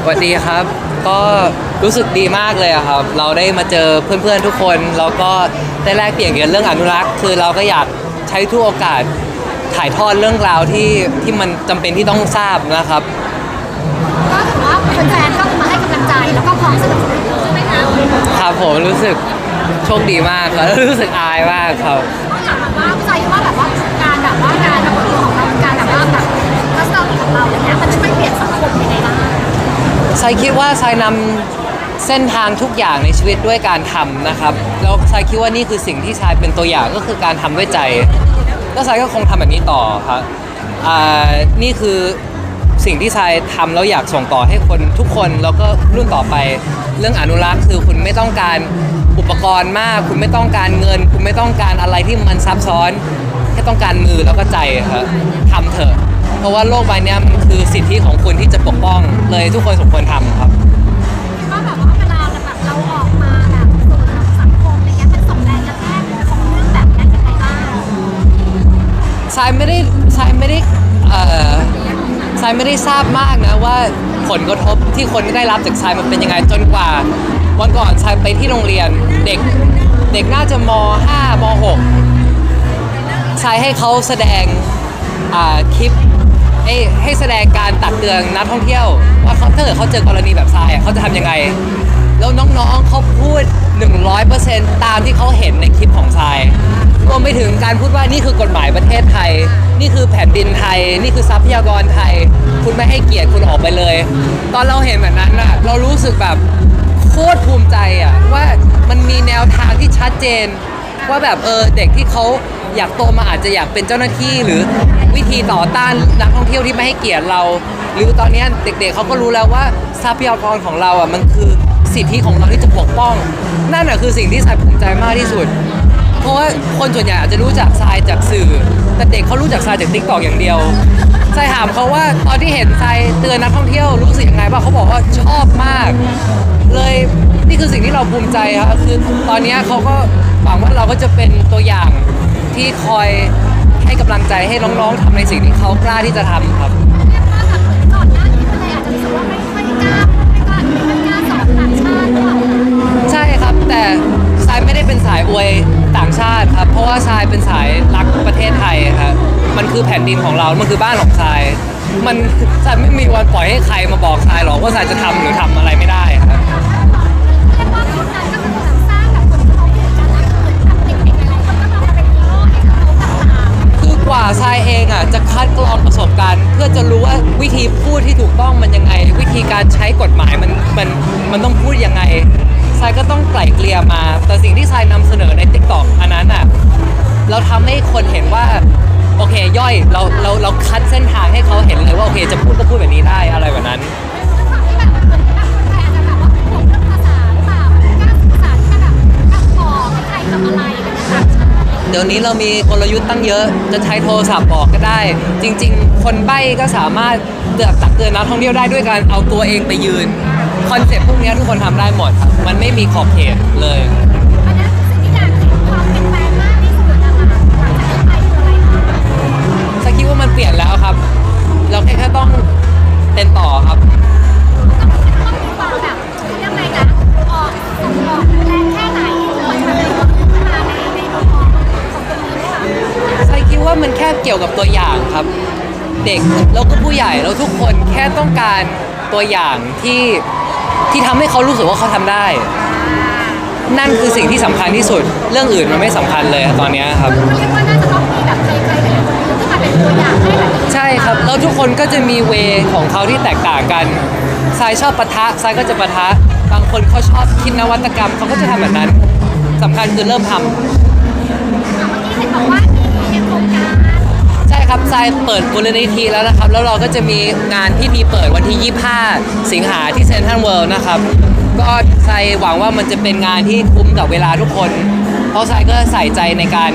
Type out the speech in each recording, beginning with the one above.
สวัสดีครับ ก็รู้สึกดีมากเลยอะครับ เราได้มาเจอเพื่อนๆทุกคนแล้วก็ได้แลกเปลี่ยนกันเรื่องอนุรักษ์ คือเราก็อยากใช้ทุกโอกาสถ่ายทอดเรื่องราวที่ที่มันจำเป็นที่ต้องทราบนะครับ ก็ถือว่าแฟนๆก็มาให้กำลังใจแล้วก็พร้อมสนับสนุนใช่ไหมคะครับผมรู้สึกโชคดีมากครับ รู้สึกอายมากครับก็ถามมาว่าใจว่าแบบว่าการแบบว่าการระเบิดของเราการแบบว่าแบบทัศนคติของเราอย่างเงี้ยมันช่วยเปลี่ยนสังคมยังไงบ้าง ทรายคิดว่าทรายนำเส้นทางทุกอย่างในชีวิตด้วยการทำนะครับแล้วทรายคิดว่านี่คือสิ่งที่ทรายเป็นตัวอย่างก็คือการทำด้วยใจ แล้วทรายก็คงทำแบบนี้ต่อครับอ่านี่คือสิ่งที่ทรายทำแล้วอยากส่งต่อให้คนทุกคนแล้วก็รุ่นต่อไปเรื่องอนุรักษ์คือคุณไม่ต้องการอุปกรณ์มาก คุณไม่ต้องการเงิน คุณไม่ต้องการอะไรที่มันซับซ้อน แค่ต้องการมือแล้วก็ใจครับทำเถอะ เพราะว่าโลกใบเนี้ยมันคือสิทธิของคุณที่จะปกป้องเลยทุกคนสมควรทำครับ คิดว่าแบบว่าเวลาแบบเราออกมาแบบสู่สังคมอะไรเงี้ยมันส่งแรงกระแทกของเรื่องแบบนี้ยังไงบ้างทรายไม่ได้ทรายไม่ได้เอ่อทรายไม่ได้ทราบมากนะว่าผลกระทบที่คนได้รับจากทรายมันเป็นยังไงจนกว่า วันก่อนทรายไปที่โรงเรียนเด็กเด็กน่าจะม 5 ม6ทรายให้เขาแสดงอ่าคลิป เอ้ให้แสดงการตักเตือนนักท่องเที่ยว ว่าเขาถ้าเกิดเขาเจอกรณีแบบทรายอะเขาจะทำยังไง แล้วน้องๆเขาพูด 100%ตามที่เขาเห็นในคลิปของทรายรวมไปถึงการพูดว่านี่คือกฎหมายประเทศไทย นี่คือแผ่นดินไทย นี่คือทรัพยากรไทย คุณไม่ให้เกียรติคุณออกไปเลย ตอนเราเห็นแบบนั้นน่ะเรารู้สึกแบบโคตรภูมิใจอะว่ามันมีแนวทางที่ชัดเจน ว่าแบบเออเด็กที่เขาอยากโตมาอาจจะอยากเป็นเจ้าหน้าที่หรือวิธีต่อต้านนักท่องเที่ยวที่ไม่ให้เกียรติเรา หรือตอนนี้เด็กๆเขาก็รู้แล้วว่าทรัพยากรของเราอะมันคือสิทธิของเราที่จะปกป้อง นั่นอะคือสิ่งที่ทรายภูมิใจมากที่สุด เพราะว่าคนส่วนใหญ่อาจจะรู้จักทรายจากสื่อ แต่เด็กเขารู้จักทรายจากทิกตอกอย่างเดียวทรายถามเขาว่าตอนที่เห็นทรายเตือนนักท่องเที่ยวรู้สึกยังไงบ้างเขาบอกว่าชอบม คือสิ่งที่เราภูมิใจครับคือตอนนี้เขาก็หวังว่าเราก็จะเป็นตัวอย่างที่คอยให้กำลังใจให้น้องๆทำในสิ่งที่เขากล้าที่จะทำครับเรียกว่าแบบก่อนหน้านี้คนเลยอาจจะรู้สึกว่าไม่ค่กล้าไม่กล้าไม่กล้าสอนต่างชาติหรือเปล่าใช่ครับ แต่ทรายไม่ได้เป็นสายอวยต่างชาติครับ เพราะว่าทรายเป็นสายรักประเทศไทยครับมันคือแผ่นดินของเรา มันคือบ้านของทราย มันทรายไม่มีวันปล่อยให้ใครมาบอกทรายหรอกว่าทรายจะทำหรือทำอะไรไม่ได้ครับ ว่าคนนั้นก็คือสร้างแบบคนที่เขาเห็นกันแล้วเหมือนแบบเด็กๆหลายๆคนก็มองมาเป็นฮีโร่ให้เขาต่างๆคือกว่าทรายเองอะจะคัดกรองประสบการณ์ เพื่อจะรู้ว่าวิธีพูดที่ถูกต้องมันยังไง วิธีการใช้กฎหมายมันมันมันต้องพูดยังไงทรายก็ต้องไกล่เกลี่ยมา แต่สิ่งที่ทรายนำเสนอใน t ิ k t o k อันนั้นอะเราทำให้คนเห็นว่าโอเคย่อยเราเราเราคัดเส้นทางให้เขาเห็นเลยว่าโอเคจะพูดก็พูดแบบนี้ได้อะไรแบบนั้น กให้ใครทำอะไรเดี๋ยวนี้เรามีกลยุทธ์ตั้งเยอะจะใช้โทรศัพท์บอกก็ได้ จริง ๆ คนใบ้ก็สามารถเตือนตักเตือนนักท่องเที่ยวได้ด้วยการเอาตัวเองไปยืนคอนเซ็ปต์พวกนี้ทุกคนทำได้หมดครับมันไม่มีขอบเขตเลย เกี่ยวกับตัวอย่างครับ เด็กแล้วก็ผู้ใหญ่แล้วทุกคนแค่ต้องการตัวอย่างที่ที่ทำให้เขารู้สึกว่าเขาทำได้ นั่นคือสิ่งที่สำคัญที่สุด เรื่องอื่นมันไม่สำคัญเลยตอนเนี้ยครับคือเรียกว่าน่าจะต้องมีแบบใครๆหลายๆคนที่มาเป็นตัวอย่างให้แบบ ใช่ครับแล้วทุกคนก็จะมีเวของเขาที่แตกต่างกันทรายชอบปะทะทรายก็จะปะทะ บางคนเขาชอบคิดนวัตกรรมเขาก็จะทำแบบนั้นสำคัญคือเริ่มทำ เมื่อกี้เห็นบอกว่ามี ครับทรายเปิดมูลนิธิแล้วนะครับ แล้วเราก็จะมีงานพิธีเปิดวันที่ 25 สิงหาที่เซนทรัลเวิลด์นะครับ ก็ทรายหวังว่ามันจะเป็นงานที่คุ้มกับเวลาทุกคน เพราะทรายก็ใส่ใจในการ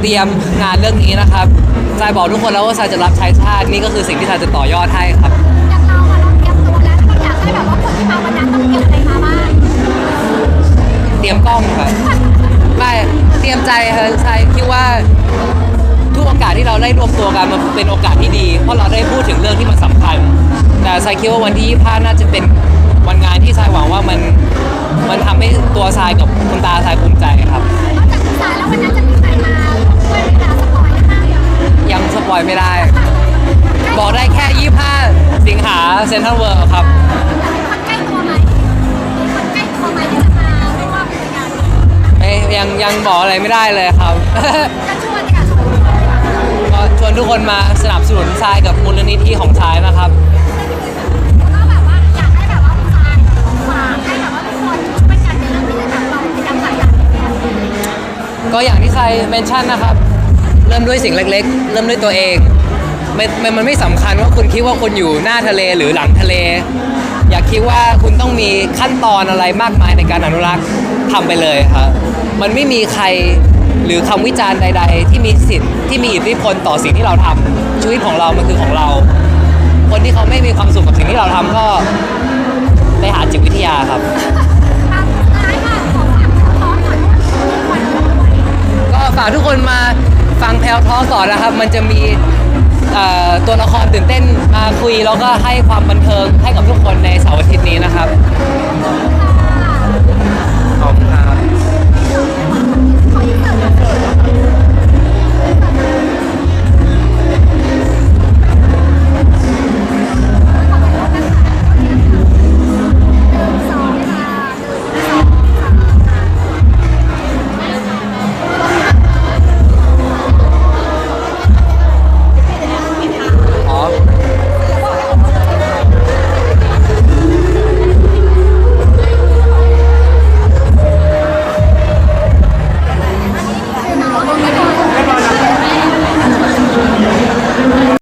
เตรียมงานเรื่องนี้นะครับทรายบอกทุกคนแล้วว่าทรายจะรับใช้ชาติ นี่ก็คือสิ่งที่ทรายจะต่อยอดให้ครับ อย่างเราอะเราเตรียมตัวแล้วเราอยากให้แบบว่าคนที่มาวันนั้นต้องเตรียมอะไรมาบ้างเตรียมกล้องครับ ไม่เตรียมใจครับทรายคิดว่าทุกโอกาสที่เราได้รวมตัวกันมันเป็นโอกาสที่ดี เพราะเราได้พูดถึงเรื่องที่มันสำคัญ แต่ทรายคิดว่าวันที่25น่าจะเป็นวันงานที่ทรายหวังว่ามันมันทำให้ตัวทรายกับคุณตาทรายภูมิใจครับนอกจากคุณสายแล้ววันนั้นจะมีใครมาช่วยเวลาสปอยล์นะคะยังสปอยไม่ได้ บอกได้แค่25สิงหาเซ็นทรัลเวิลด์ครับคนใกล้ตัวไหมมีคนใกล้ตัวไหมที่จะมาร่วมในงานนี้ไม่ยังยังบอกอะไรไม่ได้เลยครับ ทุกคนมาสนับสนุนทรายกับมูลนิธิของทรายนะครับ ก็แบบว่าอยากให้แบบว่าคุณสายฝากให้แบบว่าทุกคนช่วยกันในเรื่องนี้แบบเราพยายามผลักดันก็อย่างที่ทรายเมนชั่นนะครับ เริ่มด้วยสิ่งเล็กๆ เริ่มด้วยตัวเองไม่ไม่มันไม่สำคัญว่าคุณคิดว่าคุณอยู่หน้าทะเลหรือหลังทะเล อย่าคิดว่าคุณต้องมีขั้นตอนอะไรมากมายในการอนุรักษ์ทำไปเลยครับ มันไม่มีใคร หรือคำวิจารณ์ใด ๆ ที่มีสิทธิ์ที่มีอิทธิพลต่อสิ่งที่เราทำชีวิตของเรามันคือของเรา คนที่เขาไม่มีความสุขกับสิ่งที่เราทำก็ไปหาจิตวิทยาครับก็ฝากทุกคนมาฟังแพลวท้อก่อนนะครับ มันจะมีตัวละครตื่นเต้นมาคุยแล้วก็ให้ความบันเทิงให้กับทุกคนในเสาร์อาทิตย์นี้นะครับ